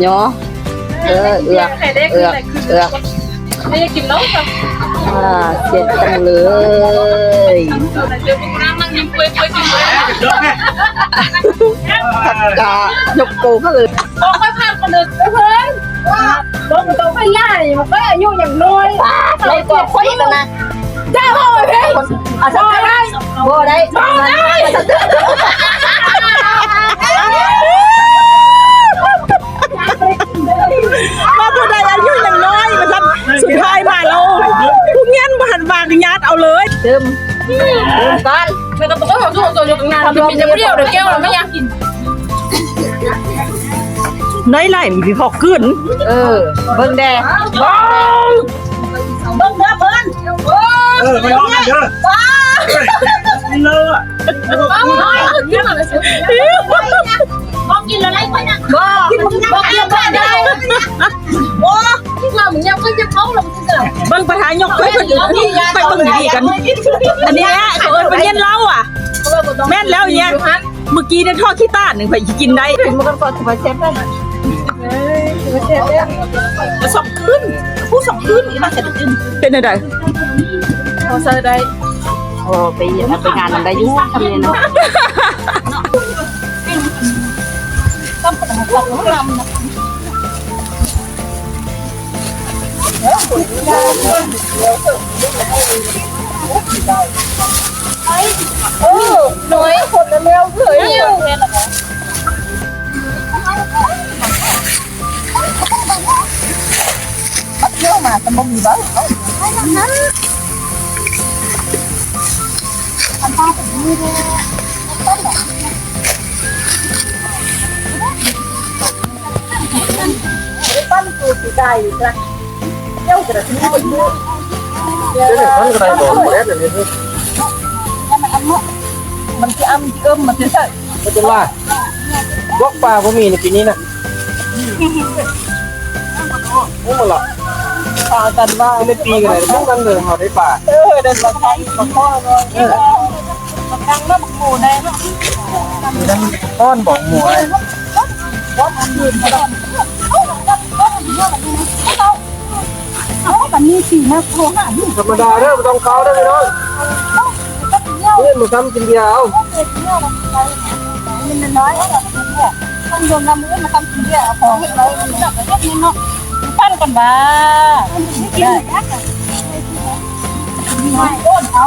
เย้อเออเอือกเอือกเอือกไม่ได้กินแล้วค่ะเจ็บจังเลยตักกายกโกก็เลยโอ้ยพาคนเลยเพื่อนลงตัวไม่ง่ายมันก็อายุอย่างน้อยในตัวคนอีกนะจ้าโอ้ยอะสบายบ่ได้บ่ได้ เอาเลยเติมเติมกันไม่ต้องบอกว่าผมตัวอยู่ตรงนั้นจะมีจะเปรี้ยวเดี๋ยวแก้วเราไม่อยากกินน้อยไหลมีพอกขึ้น เออ เบิ่งแดงเบิ้งเด้อเบิ้งเออไปห้องกันเถอะไม่เลอะบ้าบ้ากินอะไรสิบอกกินอะไรไปนะบ่บอกกินอะไรได้โอ้ ที่เราเหมือนยังก็จะเข้าลงที่เดิมเบิ่งประธานยกไปเพิ่นไปเบิ่งดีๆกัน อันนี้แหละเขาเอิ้นเป็นเย็นเหล้าอะ แม่นแล้วเนี่ยเมื่อกี้เนี่ยทอดขี้ต้านหนึ่งไปกินได้มันก็ก่อนสิมาเช็ดได้แล้วสองคืนผู้สองคืนนี่มาเสร็จขึ้นเป็นอะไรพอเซอร์ได้โอ้ไปไปงานมันได้ยุ่งทำเนี่ยเนาะน้ Ừ, nói คนละแมวเฉยเลยมัดเยอะมาแต่บ่มีบ้างทำตาผมมือเลยต้นแบบปั้นกูสีใจรัก มันก็ได้บอกแม่เดี๋ยวนี้มันจะอ้ำเอิ่มมันจะใช่ไม่เป็นไรบล็อกปลาผมมีในปีนี้นะโอ้ละพากันว่าไม่ปีกันเลยพวกกันเลยเขาได้ปลาเออเดินมาทางมาข้อเลยเออทางน้ำหมูได้มีนั่นต้อนบอกหมูเลยแบบนี้ สี่นะโทรหาพี่ธรรมดาเด้อไม่ต้องเขาได้อพี่น้องเพื่อนมาทำกินเดียวมันน้อยเนี่ยต้องโยนน้ำมือมาทำกินเดียวของเราเนี่ยก็นี่เนาะปั้นกันบ้าได้ไม่โดนเอา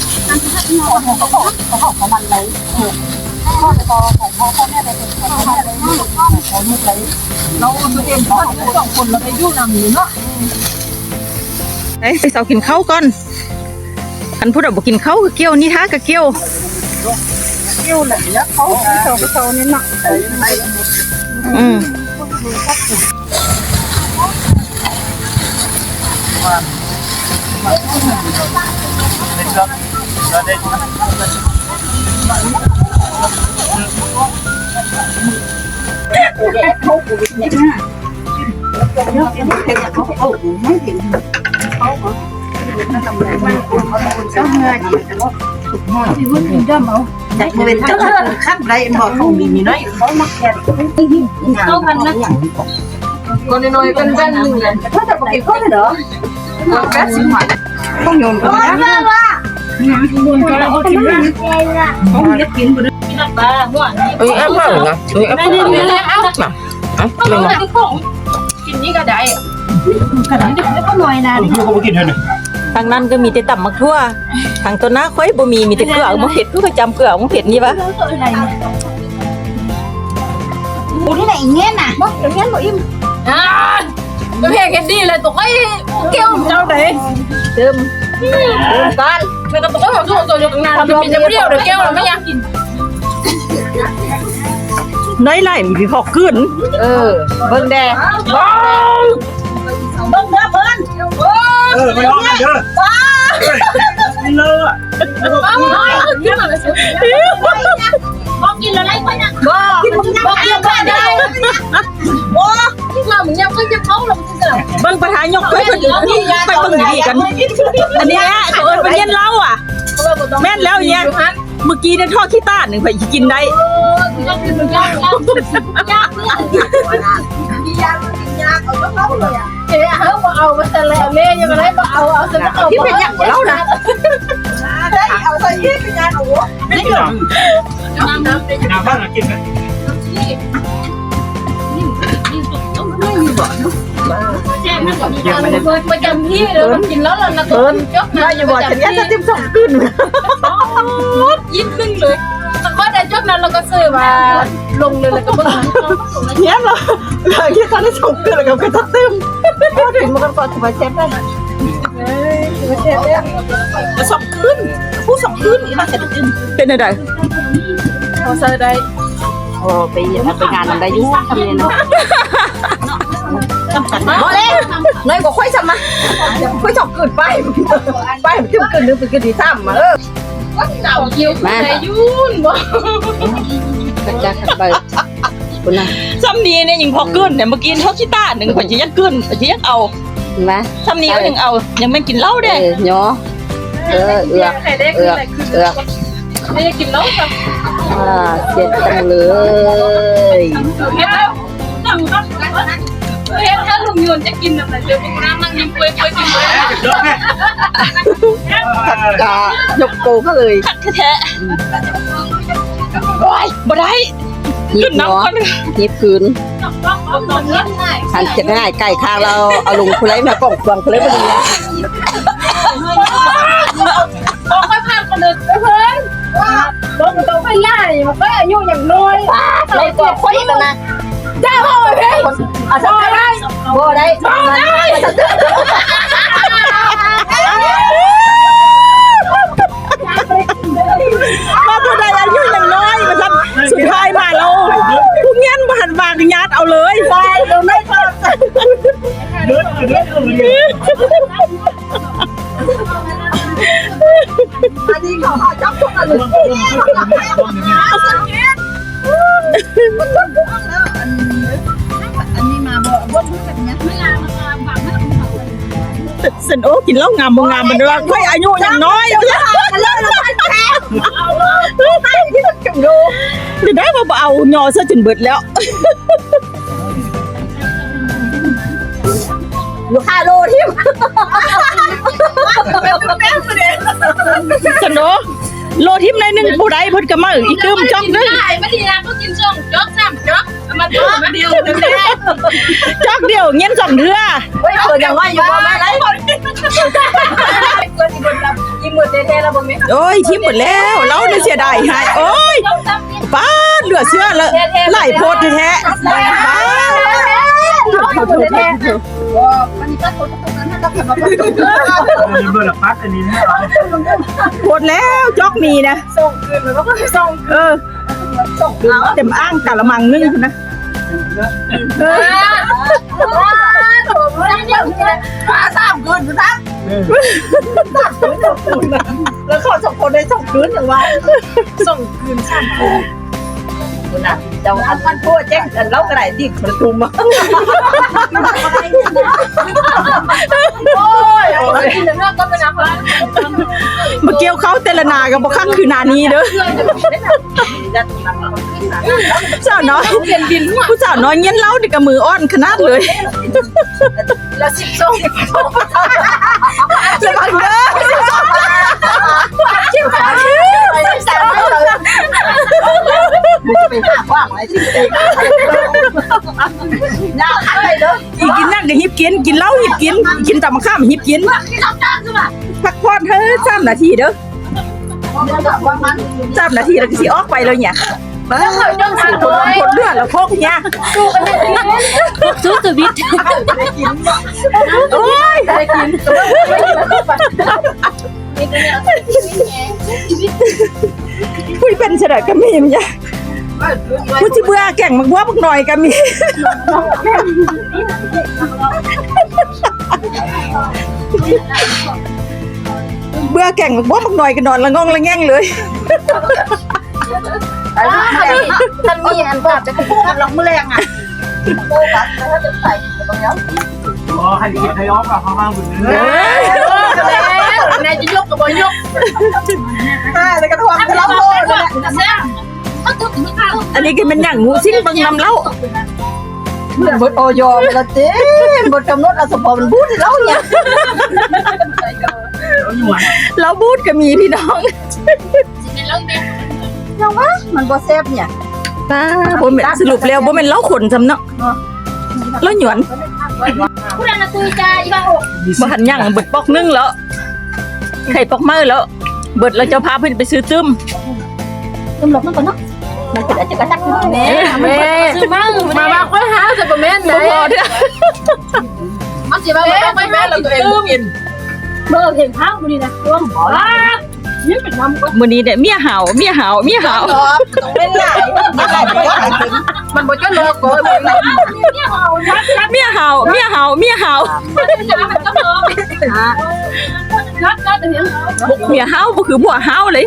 คนเขาบอกเขาบอกของมันเลยพ่อจะพอของพ่อพ่อแม่ไปเป็นของพ่อแม่เลยลูกพ่อของลูกเลยเราตัวเองพ่อสองคนเราไปยุ่งนำอยู่เนาะไอ้ไปสาวกินข้าวก่อนคันพูดแบบกินข้าวก็เกี้ยวนี่ท้าก็เกี้ยวเกี้ยวแหละยักเขาไปสาวไปสาวนี่หนักอืมมามา จากเงินจากข้ามไรบอกเขามีมีน้อยเขามาแข่งต้องพันนะคนน้อยเป็นเป็นหนึ่งเลยถ้าจะปกติเขาเหรอแปดสิบหน่อยต้องโยนกันนะ Ừ, em ăn rồi nè, ừ, em ăn rồi nè, ăn nè, ăn nè, กินนี่ก็ได้กระดังเด็กไม่ก็หน่อยนะนี่ก็มากินเท่านั้นทางนั้นก็มีแต่ตำมักทั่ว ทางตัวน้าค่อยบ่มีมีแต่เกลือมะเผ็ดคือประจำเกลือมะเผ็ดนี่ปะกูนี่ไหนเงี้ยน่ะบ่เงี้ยบ่อิ่มอ่าก็เพียงแค่ดีเลยตัวไอ้เกี้ยวเจ้าไหนเติม เติมก่อนมันก็ตกไอ้หัวตัวตัวอยู่ตรงนั้นมันมีจะเปรี้ยวเดี๋ยวเกี้ยวเราไม่อยากกินน้อยไหลมีพี่พอกขึ้น เออ เบิ่งแดงเบิ่งเด้อเบิ่งเออไปลองกันเด้อนี่เลยอะบ้าบ้ากินอะไรสิบอกกินอะไรไปนะบ่กิ เผาเราจะเสือเบิ่งประธานยกไปเพิ่นไปเบิ่งดีๆกัน อันนี้แหละเขาเอิ้นเป็นเย็นเหล้าอะ แม่นแล้วเนี่ยเมื่อกี้เนี่ยทอดขี้ต้านหนึ่งไปกินได้ยากขึ้นยากยากยากเพื่อนกินยากินยาเอาก็เข้าเลยอะเฮ้ยเอามาเอามาแต่แล้วเล่ยังไงมาเอาเอาฉันเอาที่เป็นอย่างเล่านะได้เอาใส่ที่เป็นยาหนูไม่กินหรอกน้ำน้ำเป็นน้ำบ้านกินไหมที่แจ้งก่อ นประจำที่เลยกินแล้วเราเกินยกนะอย่าบอกฉันยัดจะจิ้มสองขึ้นยิ้มขึ้นเลยก็แต่ยกนั้นเราก็ซื้อมาลงเลยแล้วก็เบิ่งเนี่ยเหรอเราแค่ตอนที่ชมกันแล้วก็กระตึมพูดถึงมันก่อนถือว่าเช็ดได้ถือว่าเช็ดได้จะสองขึ้นผู้สองขึ้นนี่มาเสร็จขึ้นเป็นอะไรเขาซื้อได้โอ้ไปไปงานมันได้ยุ่งทำเนี่ยนะ บ่เลยน้อยกว่าค่อยซ้ำมาค่อยชอบขึ้นไปไปมันขึ้นขึ้นนึงไปขึ้นที่ซ้ำมาเออเก่าคิวในยุ่นบ่กระจายกันไปคุณนะซ้ำนี้เนี่ยยังพอขึ้นเนี่ยเมื่อกี้ทอดขี้ต้านหนึ่งไปยังขึ้นไปยังเอาเห็นไหมซ้ำนี้ก็ยังเอา ยังไม่กินเหล้าเอเด้อเนาะเออเอือกใครได้คืออะไรคือไม่ได้กินแล้วครับอ่าเจ็ดจังเลย เฮ็ดแล้วเฮ็ดถ้าลุงยนจะกินอะไรเดี๋ยวกูนั่งนั่งยิ้มเปื่อยๆกินเลยเยอะไหยกโกก็เลยคักแท้ๆโอ้ยบ่ได้หยิบนน้ำเนาะก่อนหยิบคืนตอนนี้ง่ายหันจะง่ายไก่ข้างเราเอาลุงคุไลมากล่องเปลืองคุไลมาดีต้องค่อยผ่านคนอื่นเพื่อนลงตัวไปไล่านี่มันก็อายุอย่างน้อยเราตัวค่อยกันนะ จ้าพ่อเฮ้ยอาจารย์ได้บ่ได้บ่ได้มาผู้ใดอายุอย่างน้อยมาทำสุดท้ายมาเราผู้เงี้ยนมาหันวางยัดเอาเลยไปเราไม่พอเดือดเลือดเลือด สันโอ้กินเหล้างามบ่งามมันว่าค่อยอายุยังน้อยเดี๋ยวได้มาบ่เอาหยอซะจนเบิดแล้วลูกค้าโลที่สันโอ้โลทิมในหนึ่งผู้ใดเพิ่นก็มาอีกตึมจ้องนึงได้ไม่ดีนะก็กินช่องจ๊อก ซ้ำจ๊อกเดียวนั่นแหละจอกเดียวเงี้ยนสองเดือเฮ้ยเปิดอยังว่าอยู่บ่แม่ไรยิ้มหมดเท่ๆแล้วบ่แม่โอ้ยทิมหมดแล้ว เราเนี่ยเสียดายหายโอ้ยป้าเหลือเชื่อเลยไหลโพดแท้ป้าดเบอร์ละพัดอันนี้นะโพดแล้วจอกมีนะส่งคืนแล้วก็ส่งเออเต็มอ้างกะละมังนึ่งนะ สามคืนสามแล้วขอสองคนได้สองคืนอย่างว่าส่งคืนซ้ำคุ ณน่ะเจ้าอันพันพัวแจ้งกันเล่ากระไรดิประตูมาโอ้ยกินแล้วก็เป็นอะไรมาเกี่ยวเขาแต่ละนากับบ่คักคือนานี้เด้อสาวน้อยผู้สาวน้อยเงี้ยนเล่าดิกับมืออ่อนขนาดเลยแล้วสิบส่งระวังเด้อจิ้มขาชื่อแซ่บ เลยไปหาว่างอะไรสิเองน่าอะไรเด้ออีกินนั่นก็หิบกิน กินเหล้าหิบกิน กินตำมะข้ามหิบกินที่รับจ้างใช่ป่ะพักผ่อนเถอะสามนาทีเด้อว่ามันสามนาทีแล้วก็สิออกไปเลยเนี่ยแล้วเขาจ้องทางคนเลยคนเลือดแล้วพกเนี่ยสู้ชีวิตโอ้ยได้กินมีตัวเนี้ย คุยเป็นเฉลยก็มีมั้ยยะกูสิเบื่อแก่งมักบัวบักหน่อยก็มีเบื่อแก่งมักบัวบักหน่อยก็นอนละงงละแง่งเลยไอ้ลูกแม่ท่านมีอันตัดจะพูดกันหลอกมือแรงอะโตกันแล้วถ้าจะใส่ตรงนี้อ๋อให้คิดให้ย้อมกับเขามาบุญเนื้อ แล้วนายจะยกกับบอยกใช่เลยกระทวงจะรับโลดเลยแซ่เขาถึงถึงข้าวอันนี้ก็เป็นอย่างงูสิ้นบิ่งนำเล่าเพื่อนบทโอยอมละเจ๊บทกำหนดอสมพมันพูดแล้วเนี่ยเราบูดก็มีพี่น้องยังวะมันบ่แซ่บเนี่ยป้าบ่แม่นสรุปแล้วบ่แม่นเล่าขนจำเนาะแล้วหยวนผู้นั้นตุยใจบ้าบ่หันย่างบิดปอกนึ่งแล้ว ไข่ปอกมือแล้ว เบิดแล้วเจ้าพาเพิ่นไปซื้อตึ้มตำรวจมันก่อนเนาะมันจะได้จะกระตักแม่แม่ซื้อมั่งมาบ้าค่อยหาจะประเมินไหนบ่พอเด้อเอาสิบ้าต้องไปแม่เราตัวเองกินเมื่อเห็นข้าวมันนี่นะรวมว้านี่เป็นน้ำก็มื้อนี้เนี่ยเมียหาวเมียหาวเมียหาวตอบต้องเป็นหลายมันได้บ่ได้ถึงมันบ่จะเลิกก่อนเลยเนี่ยเอายัดยัดเมียหาวเมียหาวเมียหาวยัดมันก็เลิกยัดยัด เดี๋ยวเมียหาบ่คือผัวหาเลย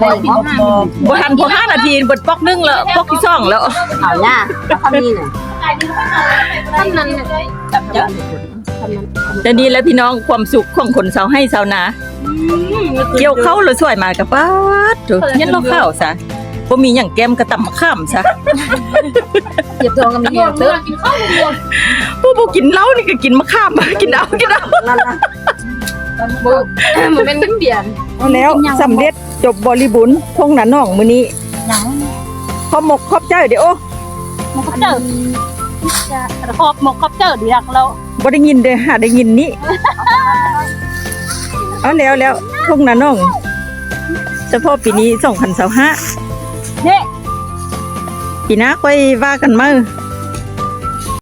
บ่อยบ่บ่บ่ทันพอ5นาทีเบิดปอกนึงแล้วปอกที่สองแล้วเอาหน้ามีเนี่ยท่านนั้นแต่นี่แหละพี่น้องความสุขของคนชาวให้ชาวนาเกี่ยวเข้าวแล้วสวยมากกับป้าดโถยันเราข้าซะ บ่มีหยังแก้มกระตำมะข้ามซะเก็บทองกันมีเงินเติมกินข้าวหมดผู้บ่กินเหล้านี่ก็กินมะข้ามกินเอากินเอานั่นน่ะบ่มันเป็นเปลี่ยนเอาแล้วสำเร็จจบบริบูรณ์ทงหนาน้องมื้อนี้ยังขอหมกขอบเจ้าเดี๋ยวโอ้มันก็เจอจะขอบหมกขอบเจอดีรักเราบ่ได้ยินเด้อหาได้ยินนี้เอาแล้วแล้วทงหนาน้องเฉพาะปีนี้2025เด้ปีหน้าค่อยว่ากันมั้ง